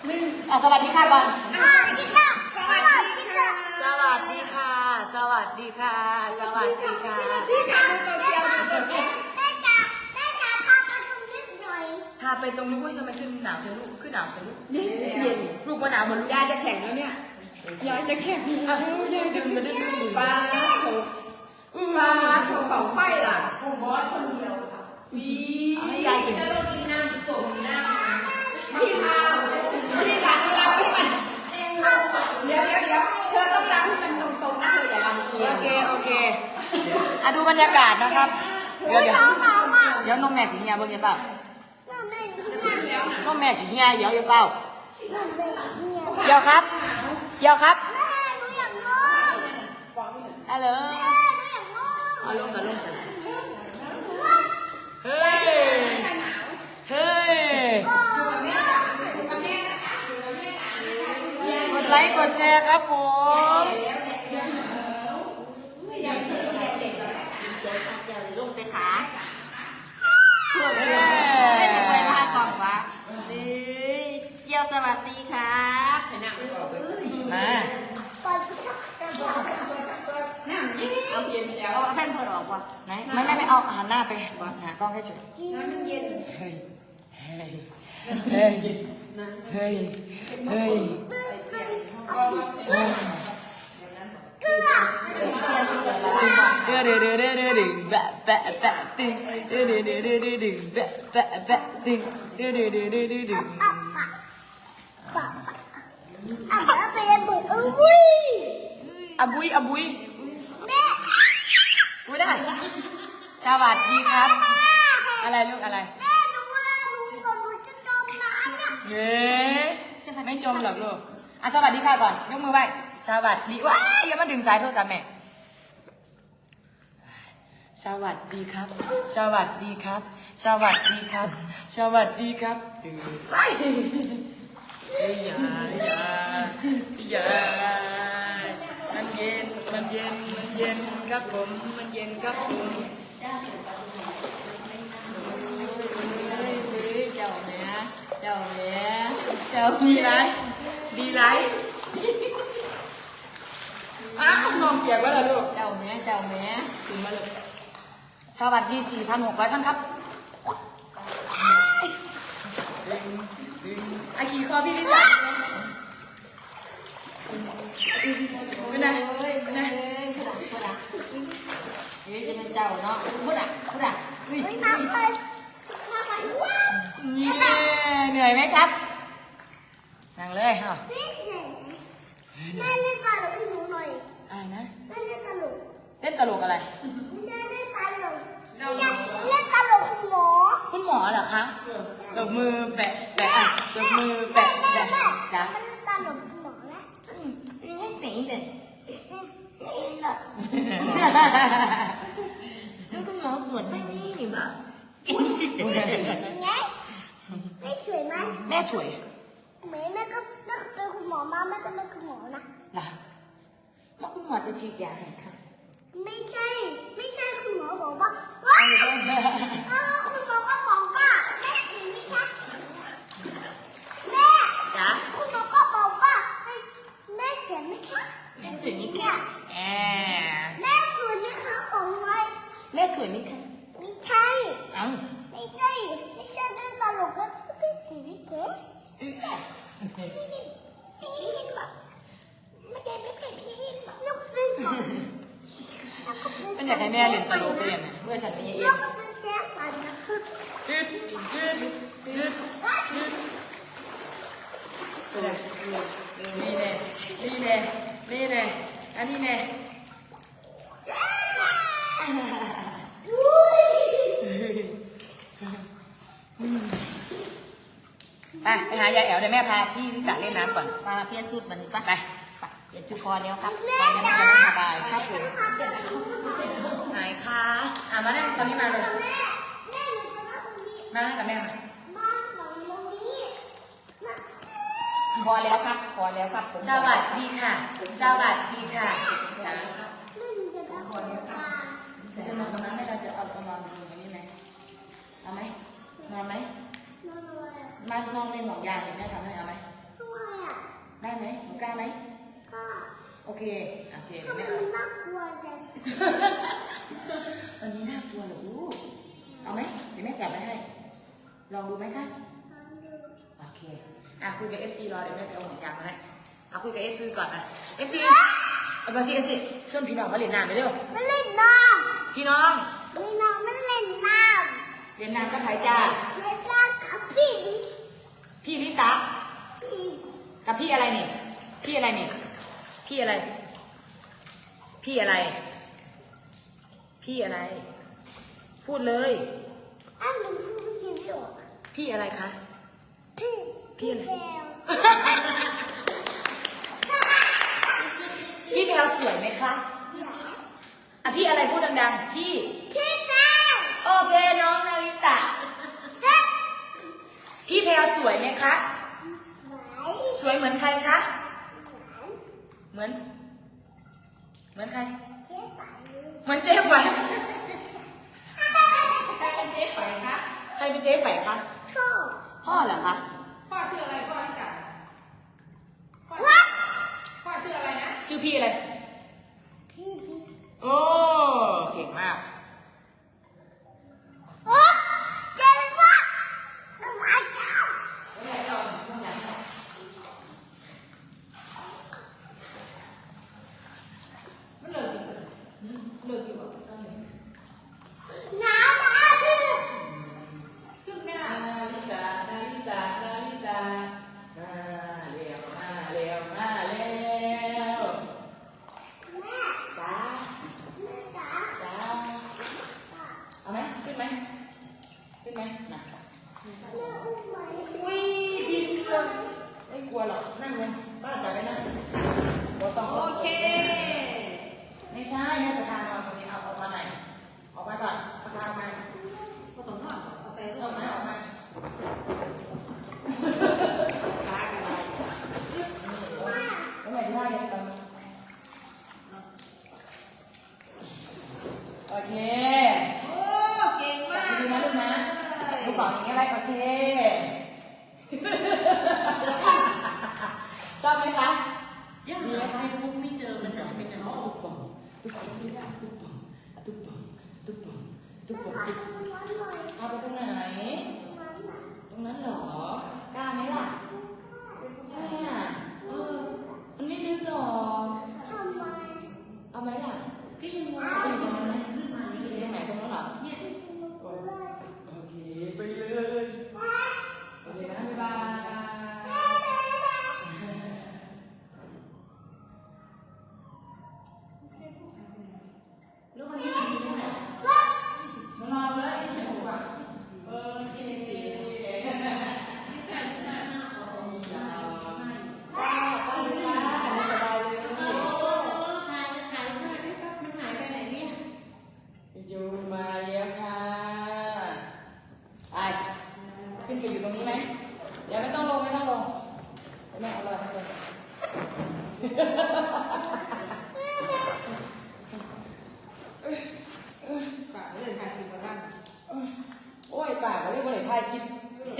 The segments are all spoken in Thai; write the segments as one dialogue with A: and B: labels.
A: อะสวัสดีค่ะก่อน
B: สวัสดีค่ะ สวัสดีค่ะ
A: สวัสดีค่ะสวัสดีค่ะสวัสดีค่ะ
B: พี่ค่ะแม่จ๋าแม่จ๋าแม่จ๋าพาไปตรงนี้หน่อย
A: พาไปตรงนี้อุ้ยทำไมขึ้นหนาวเธอลูก ขึ้นหนาวเธอลูก
C: เย็นเย็น
A: ลูกว่าหนาวเหมือนลูก
C: ยายจะแข่งแล้วเนี่ยยายจะแข่ง
A: อะยายดึงมาดึงดึงดึง
C: ปลาถูกปลาถูกของไฟล่ะผมบอสคนเดียวค่ะวี
A: เอาให้ยายกิน
C: จะต้องกินน้ำส่งน้ำพี่พาะ
A: ดูบรรยากาศนะครับ เดี๋ยวเดี๋ยวเดี๋ยวนมแม่สิเฮียเบิ่งอยังเปล่า
B: น้องแม่ดูนะ
A: นมแม่สิเฮียเดี๋ยวอย่าเปล่า
B: น้องแม่เนี่ย
A: เดี๋ยวครับเดี๋ยวครับ
B: แม่หนูอยากนอน
A: ฮัลโหล
B: แม่หนูอยากนอน
A: เอาลงกันลงเสร็จแล้วเฮ้ยเฮ้ยกดไลค์กดแชร์ครับผม
C: ลงไปขา
A: เฮ้ย
C: ไม่จะไปมากล่องวะเฮ้ยเกี่ยวสวัสดีครับ
A: มา
B: ก่อนจะทักกัน
C: เอาเย็นเดี๋ยวเอาแผ่นเพื่อออกว่ะ
A: ไหนไม่ไม่ไม่เอา หันหน้าไปหากล้องให้เฉย
C: น้ำมันเย็น
A: เฮ้ยเฮ้ยเฮ้ยเฮ้ยเฮ้ย
B: เกลือ
A: เดือดเดือดเดือดเดือดดึงแบะแบะแบะตึงเดือดเดือดเดือดเดือดดึงแบะแบะแบะตึงเดือดเดือดเดือดเดือดดึง
B: อะปะปะอะแล้วไปยังบุกเอ้ย
A: อะบุยอะบุย
B: แม่
A: บุยได้ สวัสดีครับ อะไรลูกอะไร
B: แม่หนูนะหนูก่อนหนูจะจมน้ำเนี่ย
A: เย้ไม่จมหรอกลูกอะสวัสดีค่ะก่อน ยกมือไหว้สวัสดีว้ายอย่ามาดึงสายโทรศัพท์แม่สวัสดีครับ สวัสดีครับ สวัสดีครับ สวัสดีครับตื่นไปอย่าอย่าอย่ามันเย็น มันเย็น มันเย็นครับผม มันเย็นครับผม
C: เจ้าเนี้ยเจ้าเนี้ยเจ้า
A: ดีไรดีไรอ้าวนมเปียกไว้แล้วลูก
C: เจ้าเนี้ยเจ้าเนี้ย
A: ถึงมาเลยสวัสดี4,600ท่านครับไอากี่คอพี่ลิซ่าเป็นไง
C: เฮ้ย
A: เป็น
C: เฮ้
A: ไง
C: ยพูดอะพูดอะเฮ้ยจะเป็นเจ้าเนาะพูดอะพูดอะ
A: อุ้ย
B: ไม่มาไปมาไปว้าว
A: เย้เหนื่อยไหมครับ นั่งเลยอะ
B: พี่ไหนแม่เล่นตลกให้หนูหน่อย
A: อะไรนะ
B: แม่เล่นตลก
A: เล่นตลกอะไร
B: ไม่ใช่เล่นตลกไม่ใช่เล่นตลกคุณหมอ
A: คุณหมอเหรอคะตบมือแปะแปะอะตบมือ
B: แม่
A: แปะ
B: แม่
A: แปะ
B: แม่
A: จ้ะ
B: มันเล่นตลกคุณหมอนะ
C: นี่สิงเด็ด
B: เล่นตลก
C: แล้วคุณหมอปวดไม่นี่หรือเปล่า
B: ไงไม่สวยไหม
A: แม่ช่วย
B: แม่แม่ก็แม่เป็นคุณหมอมาแม่ก็เป็นคุณหมอนะ
A: ล่ะแล้วคุณหมอจะฉีดยาให้ค่ะ
B: ไม่ใช่ ไม่ใช่คุณหมอบอกว่าว้าวเออคุณหมอก็บอกว่าแม่สวยไหมคะแม่
A: จ้ะ
B: คุณหมอก็บอกว่าให้แม่สวยไหมคะ
C: แม่สวยไหม
B: เนี่
C: คะ
B: ย
A: แอ
B: แม่สวยไหมคะบอกไว้
C: แม่สวยไหมคะ
B: ไม่ใช่
A: เอ้า
B: ไม่ใช่ไม่ใช่เรื่องตลกก็ไม่ตีไม่เก๋พี่แบบไม่ได้ไม่เป็นพี่ลูกเป็นสอง
A: มันอยากให้แม่เรียนตลกเรียนเพื่อฉันมีเอ
B: ลู
A: ง
B: กเป็นแซ่สันนะ
A: ยืดยืดยืดยืด นี่แน่นี่แน่นี่แน่อันนี้แน่ไปไปหายายแอ๋วเดี๋ยวแม่พาพี่ที่กะเล่นน้ำก่อน
C: มาเปลี่ยนชุดมันนี่ปะ
A: ไป
C: ไปเปลี่ยนชุดคอเดียวครับ
B: แม่
C: ไปแล้วมัน
B: จ๋า
C: จะได้สบาย
A: ครับผมหายค่ะอะมาได้ตอนนี้มาเลย
B: ม่แม่หน้า
A: ให้กับแม่มา
B: บ้านหลังตรงนี้นะ
C: พอแล้วครับพอแล้วครับผม
A: สวัสดีค่ะสวัสดีค่ะจ้า
B: แม่หนูจะนั่งตรงกลาง
A: จะนอนตรงนั้นไหมเราจะเอาเอานอนตรงนี้ไหมเอาไหมนอนไหม
B: นอนเลย
A: มานอนในห่วงยางอย่างนี้ทำให้เอาไหม
B: ไได้
A: ไหมหนูกล้าไหม
B: ก็
A: โอเคโอเค
B: ถ้า
A: ไม่
B: มัน
A: เอา
B: น่ากลัวแต่
A: วันนี้น่ากลัวเหรอลูกเอาไหมเดี๋ยวแม่จับไปให้ลองดูไหมคะ
B: ทำดู
A: โอเค อะคุยกับเอฟซีรอเดี๋ยวแม่ไปเอาห่วงยางมาให้อะคุยกับเอฟซีก่อนนะเอฟซีเอามาสิเอฟซีชวนพี่น้องมาเรียนน้ำไปเร็ว
B: มันเล่นน้
A: พี่น้องำ
B: มีน้องมันเล่นน้
A: เรียนน้ำกับใครจ้าำ
B: เล่นน้ำกับพี่
A: พี่ลิตา
B: พี่
A: กับพี่อะไรนี่ พี่อะไรนี่ พี่อะไร พี่อะไร พี่อะไร พูดเลย
B: อันนี้คือชีวิต
A: พี่อะไรคะ
B: พี่
A: พี่อะไร
B: แก้ว
A: พี่แพลวสวยไหมคะอะพี่อะไรพูดดังๆ พี่
B: พี่แก้ว
A: โอเคน้องนาริตะ
B: เฮ้ย
A: พี่แพลวสวยไหมคะ
B: ไหว
A: สวยเหมือนใครคะ
B: ไหว
A: เหมือน เหมือนใคร
B: เจ๊ไป
A: เหมือนเจ๊ไฝ
C: ใครเป็นเจ๊ไฝคะ
A: ใครเป็นเจ๊ไฝคะ
B: พ่อ
A: พ่อเหรอคะ
C: พ่อชื่ออะไรพ่อรู้จักพ่อ
B: วัด
C: พ่อชื่ออะไรนะ
A: ชื่อพี่อะไร
B: พี่พี่
A: โอ้ เก่งมาก
B: โอ้เจ๊วัดมาเจ้า
C: มันเลิกอยู่เลิกอยู่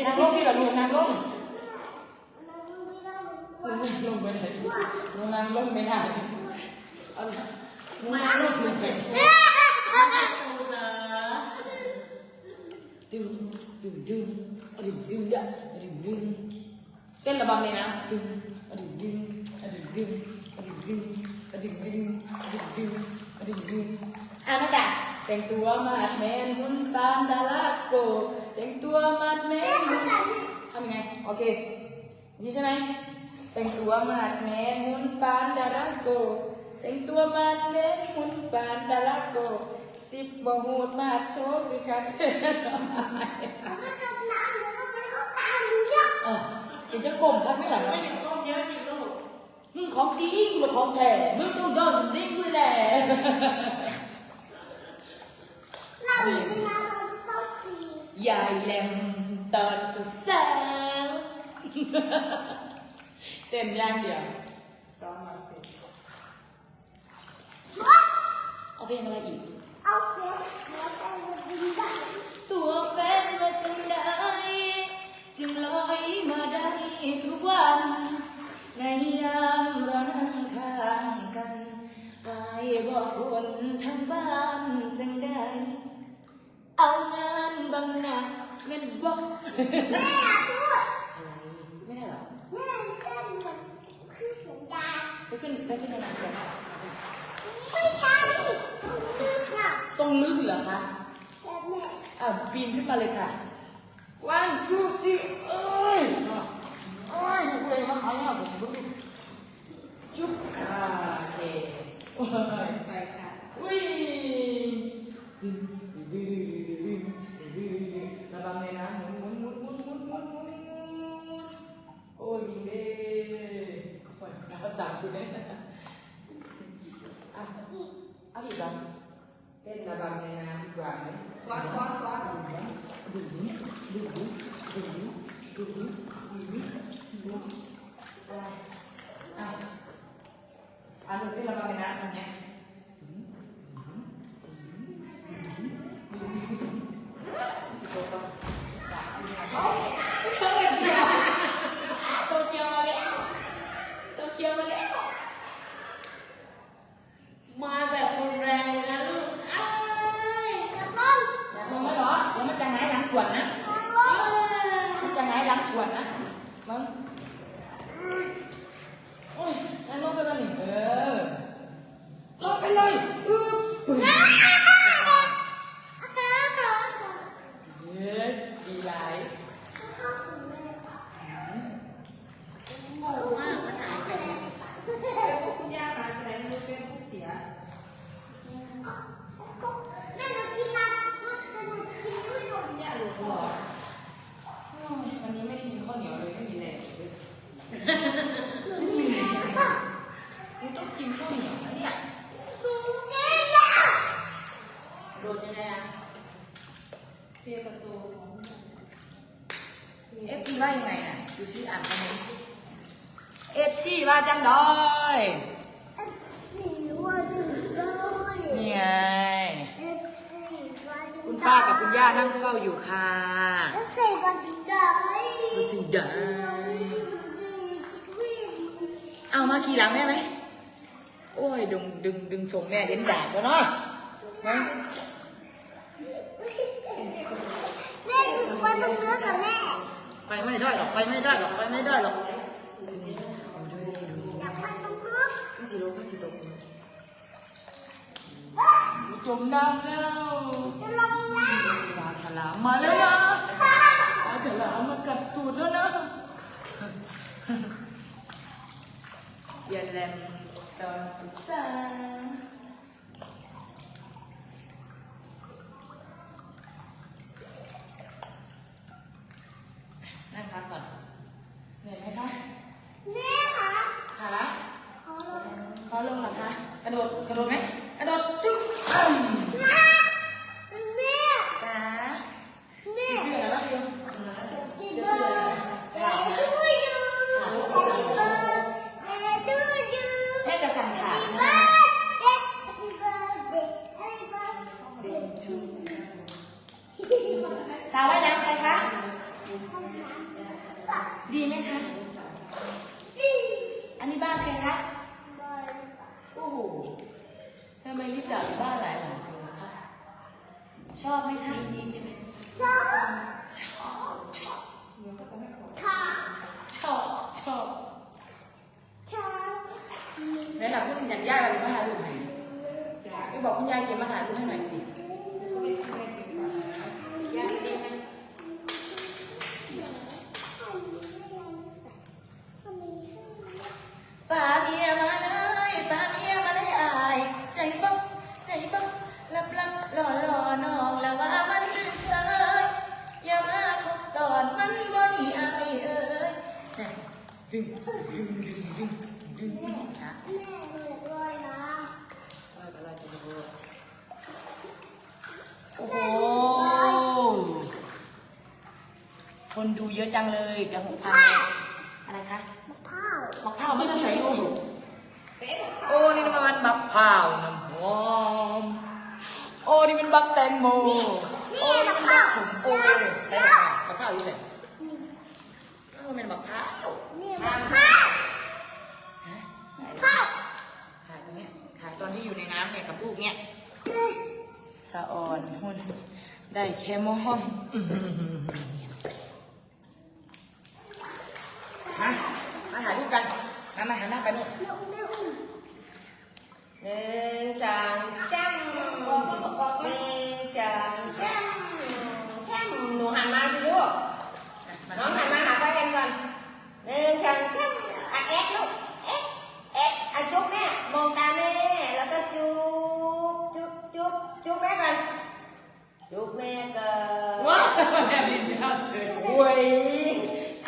A: ปนางลงที่ละลูกนางลงหนูนางลงไม่ได้หนูนางลงไม่ได้เอาละหนูนางลงไม่ได้ดูนะดึงดึงดึงเอาดึงดึงเด้อเอาดึงดึงเต้นระบำเลยนะดึงเอาดึงดึงเอาดึงดึงเอาดึงดึงเอาดึงดึงเอาดึงดึงเอาดึงดึงอะนักดา แต่งตัวมาดแมนหุ่นตามดาราโก แต่งตัวมาดแมนหุ่นทำยังไง โอเค นี่ใช่ไหม แต่งตัวมาดแมนหุ่นปานดาราโก แต่งตัวมาดแมนหุ่นปานดาราโกสิบบ่หูดมาดโชว์คือคักเออเดี๋ยวจะกลมครับไม่หลับไม่ถึงกลมเยอะจริงลูกมึงของจริงกูเป็นของแท้มึงต้องยอมจริงกูแหละ สียายแหลมตอนสุดสาวเต็มร่างเดียว
C: ซ้อมมาเป็น
A: เอาเพลงอะไรอีก
B: เอาเพลงมาแต่งเป็ได้
A: ตัวแฟนมาจังได้จึงลอยมาได้ทุกวัน ในยามเรานั่งข้างกันไปยบอกคนทั้งบ้านจังได้ นบางหนาเงินบอก
B: แม่อยากพูด
A: อะไรไม่ได้หรอ
B: แม่เต้นเหมือนคือเสียงดา
A: ไปขึ้นไปขึ้นในนั้นก่อน
B: ไม่ใช่ลึกอะ
A: ตรงลึกเหรอคะ
B: แต่แม่
A: อะปีนขึ้นมาเลยค่ะวันจูจีเอ้ยเอ้ยดูเลยมาขายอะผมดูจุ๊บอ่าโอเค Toán, toán, toán. Đúng, นะจะไงล้าง
B: ขว
C: ด
A: นะมึง
B: หนูกินแล้วค่ะ
A: มึงต้องกินข้าวเหนียวนะเนี่ย
B: หนูกินแล้ว
A: โดนยังไงอะ
C: เพียประตูของ
A: เอฟซีว่ายังไงน่ะดูชื่ออ่านคอมเมนต์สิเอฟซีว่าจังดอย
B: สี่ว่าจะเลย
A: นี่ไง
B: เอฟซีว่าจะ
A: คุณป้ากับคุณย่านั่งเฝ้าอยู่ค่ะ
B: เอา
A: มาขี่หลังแม่ไหมโอ้ยดึงดึงดึงส่งแม่เด่นดาบแล้วเนาะนะ
B: แม่ถูกว่าต้องเลือกกับแม่
A: ไปไม่ได้หรอกไปไม่ได้หรอกไปไม่ได้หรอก
B: อยากไปต้องเลือก
A: พี่จิโร่พี่จิโตะจมน้ำแล้ว
B: จะลงน้
A: ปลาฉลามมาแล้วนะปลาฉลามมากัดตูดแล้วนะ เย็นแรงตอนสุดสานนั่งพักก่อนเหนื่อยไหมคะำ
B: แม่คะ
A: ขา
B: ขอลง
A: ขอลงเหรอคะ กระโดด กระโดดไหม estaba คนดูเยอะจังเลยจะหกพันอะไรคะ
B: มะพร้าว
A: มะพร้าวไม่ต้องใส่ลูก
C: เป๊ะ
A: โอ้นี่มันบักพร้าวน้ำหอมโอ้นี่มันบักแตงโมโอ้นี่มันบักสมโอใส่บักพร้าวบักพร้าวอยู่ใส่โอ้เป็นบักพร้าว
B: นี่มะพร้าว
A: ฮะ
B: ข้าว
A: ถ่ายตรงเนี้ยถ่ายตอนที่อยู่ในน้ำเนี่ยกับลูกเนี่ย
B: ม
A: สะอ่อนหุ่นได้แค่มอง มามาถ่ายรูปกันมามาหันหน้าไปนู่น
B: แม่อุ้มแม่อุ้ม
C: หนึ่งสองสามหนึ่งสองสามสามหนูหันมาสิลูกน้องหันมาหาป้าแอนก่อนหนึ่งสองสามอะเอ็กลูกเอ็กเอ็กอะจุ๊บแม่มองตาแม่แล้วก็จุ๊บจุ๊บจุ๊บจุ๊บแม่ก่อนจุ๊บแม่ก่อน
A: ว้าวแม่ดีเจ้าเสือ
C: อุ้ย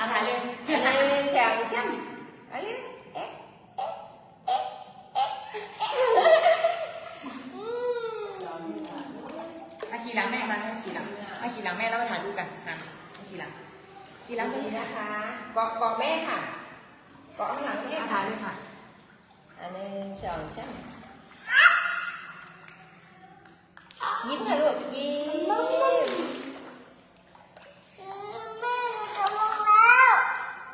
A: อาถ่ายเลย
C: หนึ่งสองสามเอาเร็วเอ็กเอ็กเอ็กเอ็กเอ็กอืม
A: มาขี่หลังแม่มาขี่หลังมาขี่หลังแม่แล้วมาถ่ายรูปกันนะมาขี่หลังขี่หลังตรง
C: นี่
A: นี้นะ
C: คะ เกาะเกาะแม่ค่ะ เกาะข้างหลังแม่
A: ถ่ายเลยค่ะ
C: อันหนึ่งสองสามยิ้มค่ะลูกยิ้ม
B: แม่จะลงแล้ว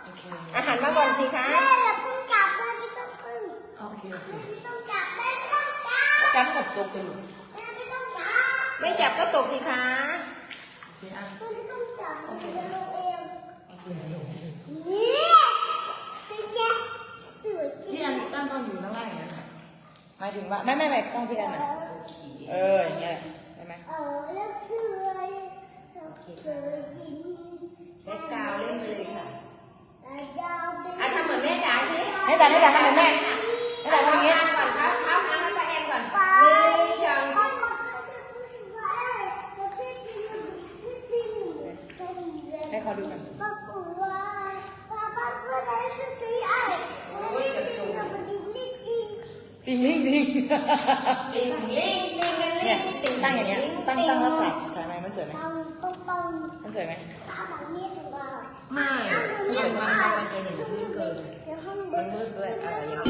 A: โอเค
C: อาหาร มาก่อนสิคะ
B: แม่อย่าเพิ่งกลับแม่ไม่ต้องขึ้น
A: โอเคโอเค
B: ไม่ต้องกลับแม่ไม่ต้องกลับ
A: จับกดตกกันลูก
B: แม่ไม่ต้องกลับ
C: ไม่จับก็ตกสิคะ
A: โอเคอะ
B: แม่ไม่ต้องกลับแม่จะลงเอง
A: โอเค
B: นี่เป็นไงสวยจริ
A: พี่
B: ง
A: อันตั้งกล้องอยู่ข้างล่างอย่างนั้นค่ะหมายถึงว่าไม่ไม่ไม่กล้องพี่อันน่ะเอออย่างเงี้ยได้ไหม
B: เออแล้วคืออะไรเธอเธอยิ้ม
C: แบ็คกราวด์เล่นไปเลยค่ะ
B: แต่ยาวไป
C: อะทำเหมือนแม่จ๋าสิ
A: ให้แต่ให้แต่ให้แต่แม่ให้แต่
C: เท้า
A: ทำอย่างเงี้
B: วยมันดีลิก
A: มัน
C: จะเห็นพื้นเกินมันมืดด้วยอะไรอย่าง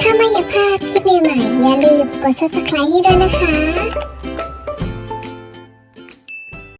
B: ถ้าไม่อยากพลาดคลิปใหม่ๆอย่าลืมกด subscribe ให้ด้วยนะคะ